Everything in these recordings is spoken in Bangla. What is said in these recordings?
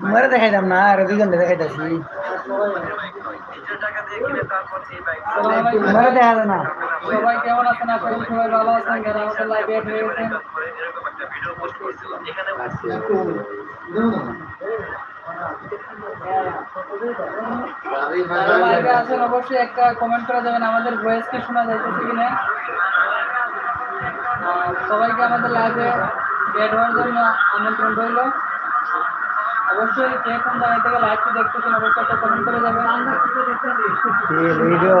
তোমারে দেখাইতাম না, আর দুজন দেখাইতাছি। তোমারে দেখা যায় না। সবাই কেমন আছেন? আশা সবাই ভালো আছেন। যারা আমাদের লাইভে অ্যাড লাইভে আছেন। অবশ্যই একটা কমেন্ট করে যাবেন আমাদের ভয়েস কি শোনা যাইতেছে কিনা? সবাইকে আমাদের লাইভে অ্যাড হওয়ার জন্য আমন্ত্রণ রইল। অবশ্যই কে কোন জায়গা থেকে লাইভটি দেখতেছেন অবশ্যই একটা কমেন্ট করে যাবেন। ভিডিও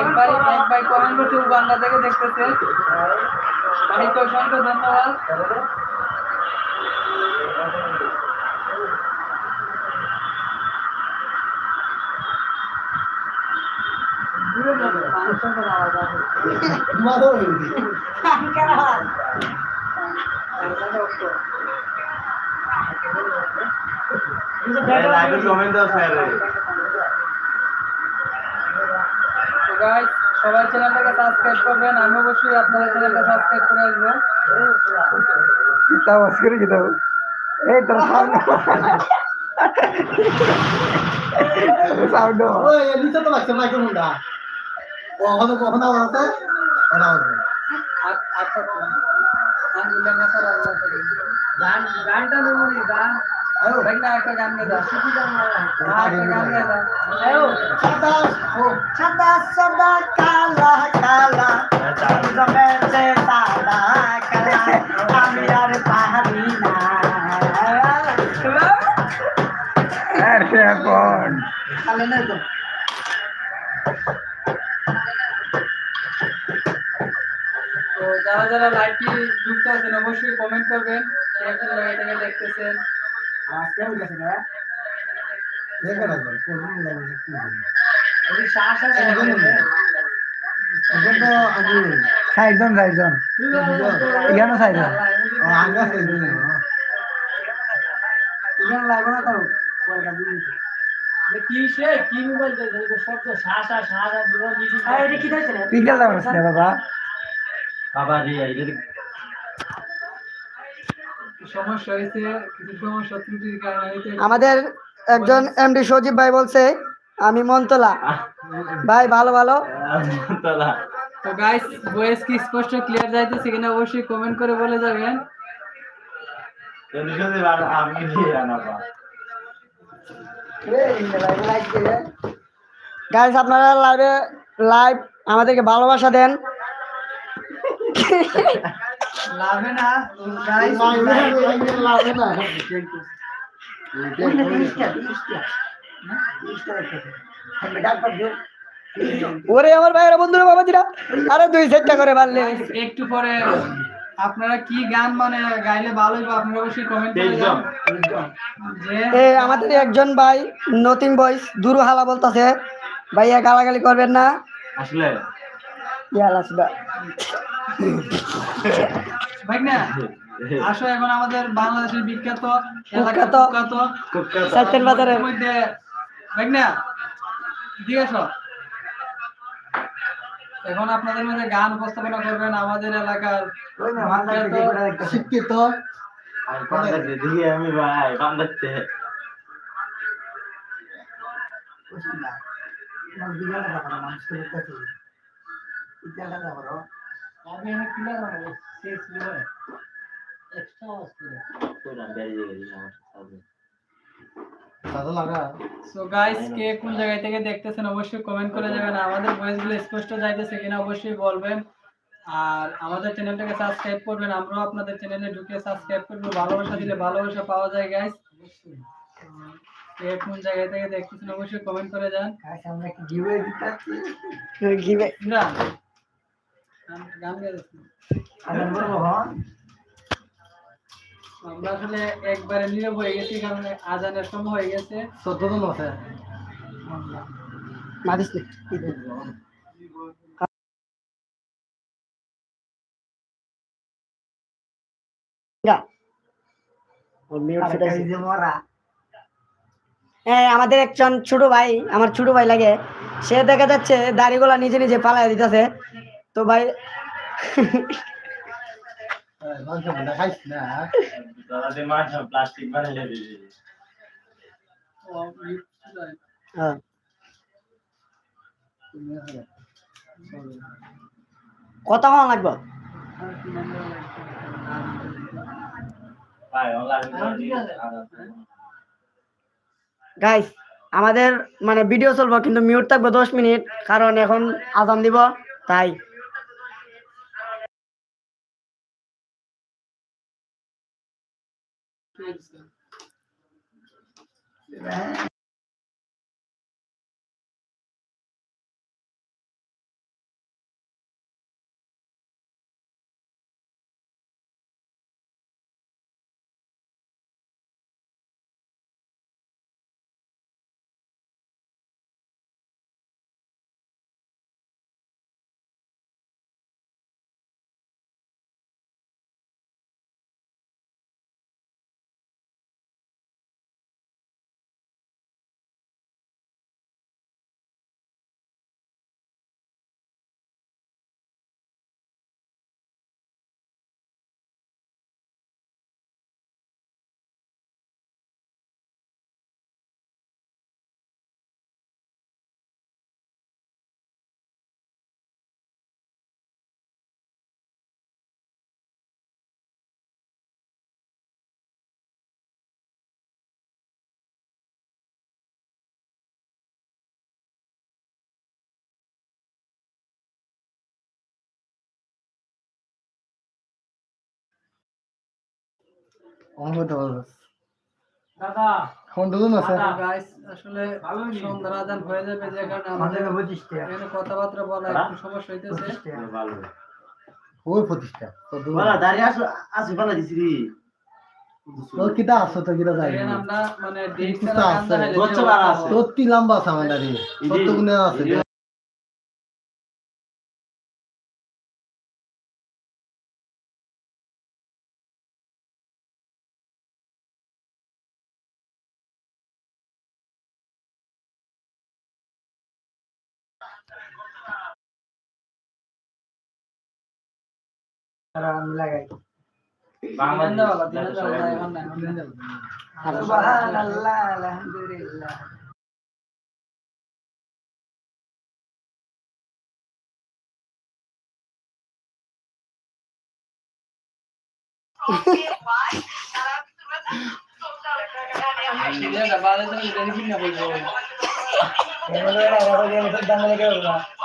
এক ভাই এক ভাই কমেন্ট করছে উগান্ডা থেকে দেখতেছে ভাইকে অসংখ্য ধন্যবাদ গাইস সবাই চ্যানেলটাকে সাবস্ক্রাইব করবেন আমি অবশ্যই আপনাদের চ্যানেলটা সাবস্ক্রাইব করে আসব। তাও করে যেতে এই তোর সাউন্ড সাউন্ড ওই নিচে তো লাগছে কখনো কখনো হবে আর আচ্ছা গান গানটা নেবনি গান? একটা গান গেদা একটা গান গেদা আয়ো। সদা সদা কালা কালা জমেছে কালা আমি আর পাহাড়ি না তো যারা যারা লাইভটি যুক্ত আছেন অবশ্যই কমেন্ট করবেন। দেখতেছেন। সাইজন সাইজন ইয়ানো ইমান লাগবে না তো কি সে কি মোবাইল দেখে শব্দ শ্বাস আর শ্বাস আর দুটো মিশিয়ে আরে এটা কি হইছে পিগল দাও না বাবা সমস্যা হয়েছে কিছু সমস্যা ত্রুটির কারণে আমাদের একজন এমডি সজীব ভাই বলছে আমি মন্তলা। ভাই ভালো ভালো? তো গাইস ভয়েস কি স্পষ্ট ক্লিয়ার যাইতেছে কিনা অবশ্যই কমেন্ট করে বলে যাবেন। গাইস আপনারা লাইভে লাইভ আমাদেরকে ভালোবাসা দেন। লাভে না গাইস না ওরে আমার ভাইয়েরা বন্ধুরা বাবাজিরা। আরে দুই সেটটা করে মারলে একটু পরে আপনারা কি গান মানে গাইলে ভালো হইবে আপনারা অবশ্যই কমেন্ট করে আমাদের একজন ভাই নতুন বয়স দুরু হালা বলতাছে। ভাইয়া গালাগালি করবেন না। আসলে ইয়ালা সুদা ভাই আসো এখন আমাদের বাংলাদেশের বিখ্যাত। কুখ্যাত সাইতের বাজারের মধ্যে ভাই না ঠিক আছে এখন আপনাদের মধ্যে গান উপস্থাপনা করবেন আমাদের এলাকার শিক্ষিত। আমি কান্দাচ্ছে দেখি আমি ভাই কান্দাচ্ছে আমি এখানে ক্লিয়ার হবে শেষ এক্সট্রা বেরিয়ে গেলি আমার সাথে দাদা লাগা সো গাইস কে কোন জায়গা থেকে দেখতেছেন অবশ্যই কমেন্ট করে যাবেন আমাদের স্পষ্ট যাইতেছে কিনা অবশ্যই বলবেন। আর আমাদের চ্যানেলটাকে সাবস্ক্রাইব করবেন। আমরাও আপনাদের চ্যানেলে ঢুকে সাবস্ক্রাইব করব। ভালোবাসা দিলে ভালোবাসা পাওয়া যায় গাইস কে কোন জায়গা থেকে দেখতেছেন অবশ্যই কমেন্ট করে যান গান- গান গাইতেছি আমরা আসলে একবারে নীরব হয়ে গেছি কারণ আজানের সময় হয়ে গেছে। চোদ্দ জন আছে। মারিস হ্যাঁ আমাদের একজন ছোট ভাই আমার ছোট ভাই লাগে। সে দেখা যাচ্ছে দাড়িগুলা নিজে নিজে পালাই দিতেছে। তো ভাই। হ্যাঁ কথা হওয়া লাগবে গাইস আমাদের মানে ভিডিও চলবো কিন্তু মিউট থাকবে দশ মিনিট কারণ এখন আজান দিব তাই ঠিক আছে। দাদা আসলে হয়ে যাবে যে কারণে আমাদের এখানে কথাবার্তা বলা একটু সমস্যা হইতেছে। ভালো। প্রতিষ্ঠা। তো দাঁড়িয়ে আসো আসো বলা দিছি রে। তোর কিটা আসো তো যাই আমরা মানে আছে, অবস্থা আছে। হবে। তোর তি লম্বা আছে আমার দাঁড়ি তোর তো গুনে আছে দিনের বেলা, দিনের বেলা, না, এখন না, এখন না। ভিডিওটা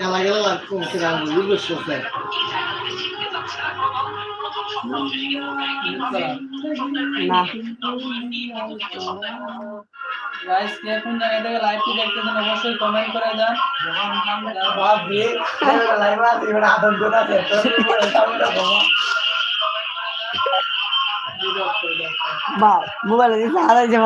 গালা গেলা লাগতো বুঝতে করছে না। গাইস কে কোন জায়গা থেকে লাইভটি দেখতেছেন অবশ্যই কমেন্ট করে যান বাপ দিয়ে লাইভ আছে এবার আদর দোনা আছে তোর বা মোবাইলে দিচ্ছে হারাই যে